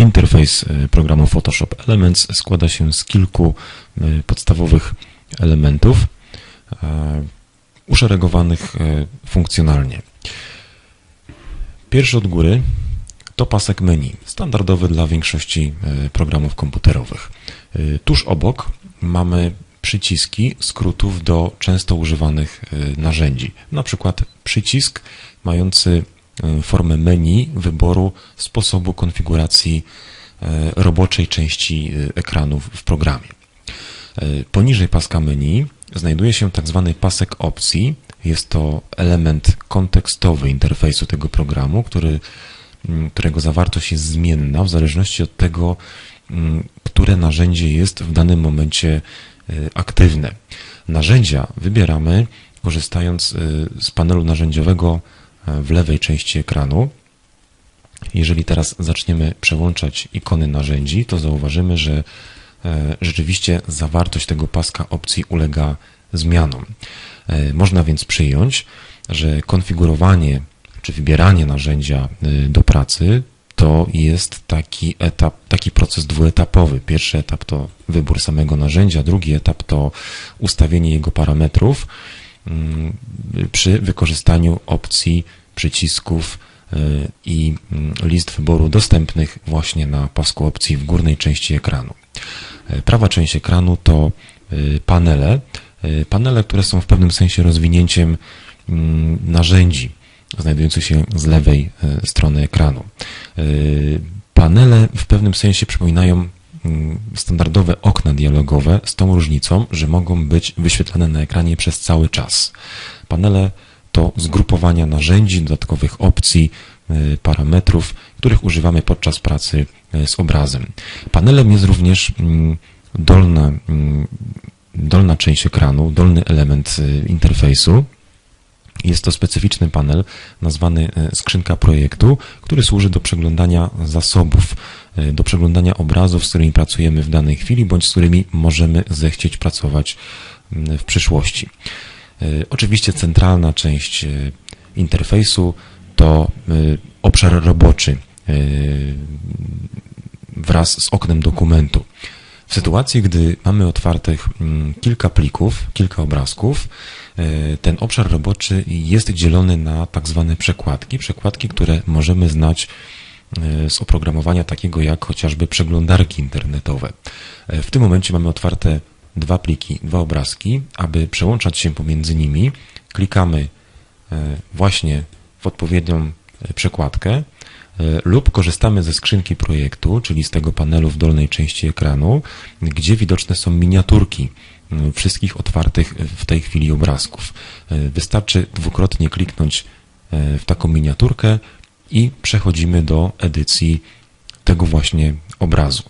Interfejs e, programu Photoshop Elements składa się z kilku e, podstawowych elementów e, uszeregowanych funkcjonalnie. Pierwszy od góry to pasek menu, standardowy dla większości programów komputerowych. Tuż obok mamy przyciski skrótów do często używanych narzędzi. Na przykład przycisk mający formę menu wyboru sposobu konfiguracji e, roboczej części e, ekranów w programie. E, Poniżej paska menu znajduje się tak zwany pasek opcji. Jest to element kontekstowy interfejsu tego programu, który, którego zawartość jest zmienna w zależności od tego, które narzędzie jest w danym momencie e, aktywne. Narzędzia wybieramy korzystając e, z panelu narzędziowego e, w lewej części ekranu. Jeżeli teraz zaczniemy przełączać ikony narzędzi, to zauważymy, że e, rzeczywiście zawartość tego paska opcji ulega zmianom. E, Można więc przyjąć, że konfigurowanie czy wybieranie narzędzia y, do pracy to jest taki etap, taki proces dwuetapowy. Pierwszy etap to wybór samego narzędzia, drugi etap to ustawienie jego parametrów mm, przy wykorzystaniu opcji, przycisków y, i mm, list wyboru dostępnych właśnie na pasku opcji w górnej części ekranu. E, Prawa część ekranu to y, panele, y, panele, które są w pewnym sensie rozwinięciem mm, narzędzi znajdujących się z lewej strony ekranu. Panele w pewnym sensie przypominają mm, standardowe okna dialogowe z tą różnicą, że mogą być wyświetlane na ekranie przez cały czas. Panele to zgrupowania narzędzi, dodatkowych opcji, e, parametrów, których używamy podczas pracy e, z obrazem. Panelem jest również mm, dolna, mm, dolna część ekranu, dolny element e, interfejsu, jest to specyficzny panel nazwany skrzynka projektu, który służy do przeglądania zasobów, do przeglądania obrazów, z którymi pracujemy w danej chwili, bądź z którymi możemy zechcieć pracować mm, w przyszłości. E, Oczywiście centralna część e, interfejsu to e, obszar roboczy wraz z oknem dokumentu. W sytuacji, gdy mamy otwartych mm, kilka plików, kilka obrazków, ten obszar roboczy jest dzielony na tak zwane przekładki. Przekładki, które możemy znać z oprogramowania takiego jak chociażby przeglądarki internetowe. W tym momencie mamy otwarte dwa pliki, dwa obrazki. Aby przełączać się pomiędzy nimi, klikamy e, właśnie w odpowiednią e, przekładkę e, lub korzystamy ze skrzynki projektu, czyli z tego panelu w dolnej części ekranu, gdzie widoczne są miniaturki wszystkich otwartych w tej chwili obrazków. Wystarczy dwukrotnie kliknąć w taką miniaturkę i przechodzimy do edycji tego właśnie obrazu.